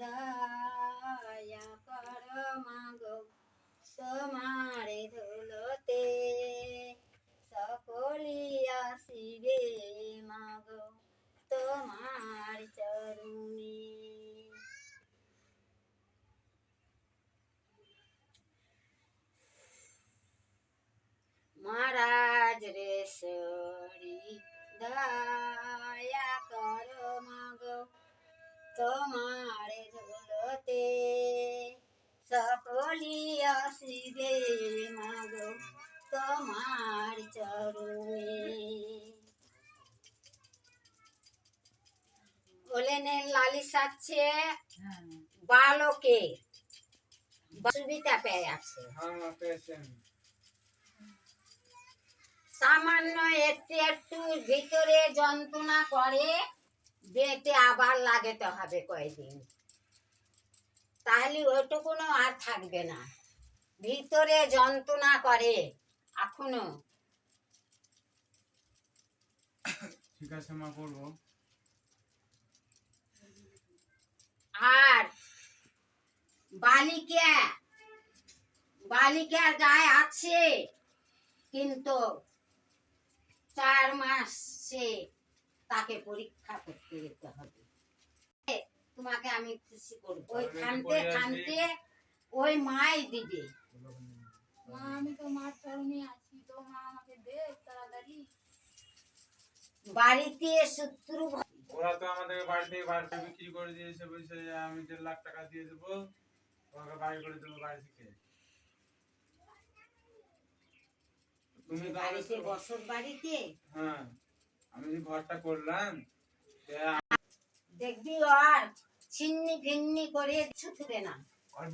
दया कर मागो समारे धुलते सकोलिया सिगे मागो तुम्हारे चरुणी महाराज रे सरी दा আসিবে মাগো, তোমার চরণে। বলেনের লালিসাচ্ছে বালকে। সুবিধা পেয়ে আছে। সামান্য একটু একটু ভিতরে যন্ত্রণা করে, বেটে আবার লাগাতে হবে কয়েকদিন তাহলে ওইটুকুনো আর থাকবে না। ভিতরে যন্ত্রণা করে। এখনও। ঠিক আছে মা করব আর বালিকা বালিকার গায়ে আছে কিন্তু চার মাসে তাকে পরীক্ষা করতে যেতে হবে। তোমাকে আমি খুশি করব। ওই খানতে খানতে ওই মাই দিবে। মা আমি তো মার চরণে আছি। তো মা আমাকে দে তাড়াতাড়ি। বাড়িতে শত্রু ওরা তো আমাদের বাড়িতে বাড়িতে বিক্রি করে দিয়েছে বলছে আমি দেড় লাখ টাকা দিয়ে দেবো তোমাকে বাড়ি করে দেবো বাড়ি থেকে। তুমি বাড়িতে বসত বাড়িতে। হ্যাঁ আমি যে ঘরটা করলাম দেখবি আর ছিন্নি ফিন্নি করে ছুটবে না। আর